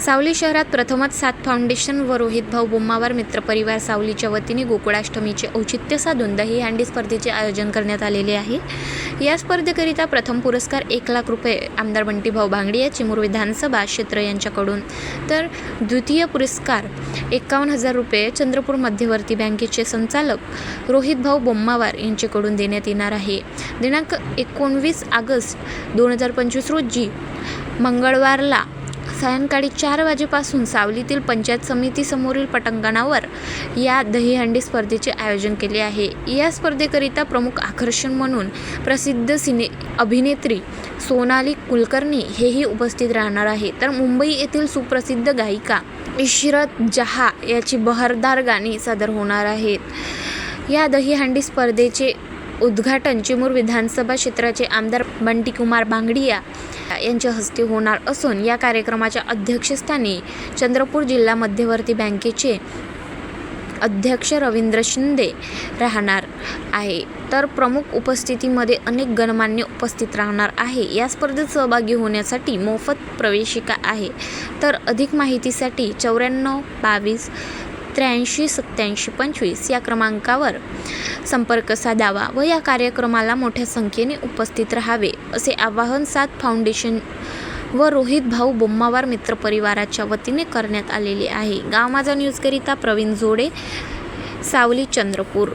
सावली शहरात प्रथमच सात फाउंडेशन व रोहित भाऊ बोम्मावर मित्रपरिवार सावलीच्या वतीने गोकुळाष्टमीचे औचित्य साधून दहीहंडी स्पर्धेचे आयोजन करण्यात आलेले आहे. या स्पर्धेकरिता प्रथम पुरस्कार एक लाख रुपये आमदार बंटीभाऊ भांगडिया चिमूर विधानसभा क्षेत्र यांच्याकडून. तर द्वितीय पुरस्कार एकावन्न हजार रुपये चंद्रपूर मध्यवर्ती बँकेचे संचालक रोहित भाऊ बोम्मावार यांच्याकडून देण्यात येणार आहे. दिनांक एकोणवीस ऑगस्ट दोन हजार पंचवीस रोजी मंगळवारला सायंकाळी चार वाजेपासून सावलीतील पंचायत समिती समोरील पटांगणावर या दहीहंडी स्पर्धेचे आयोजन केले आहे. या स्पर्धेकरिता प्रमुख आकर्षण म्हणून प्रसिद्ध सिने अभिनेत्री सोनाली कुलकर्णी हेही उपस्थित राहणार आहे तर मुंबई येथील सुप्रसिद्ध गायिका इशरत जहा याची बहरदार गाणी सादर होणार आहेत. या दहीहंडी स्पर्धेचे उद्घाटन चिमूर विधानसभा क्षेत्राचे आमदार बंटीकुमार बांगडिया यांच्या हस्ते होणार असून या कार्यक्रमाच्या अध्यक्षस्थानी चंद्रपूर जिल्हा मध्यवर्ती बँकेचे अध्यक्ष रवींद्र शिंदे राहणार आहे. तर प्रमुख उपस्थितीमध्ये अनेक गणमान्य उपस्थित राहणार आहे. या स्पर्धेत सहभागी होण्यासाठी मोफत प्रवेशिका आहे. तर अधिक माहितीसाठी चौऱ्याण्णव बावीस त्र्याऐंशी सत्त्याऐंशी पंचवीस या क्रमांकावर संपर्क साधावा व या कार्यक्रमाला मोठ्या संख्येने उपस्थित राहावे असे आवाहन सात फाउंडेशन व रोहित भाऊ बोम्मावार मित्र परिवाराच्या वतीने करण्यात आलेले आहे. गाव माझा न्यूजकरिता प्रवीण जोडे सावली चंद्रपूर.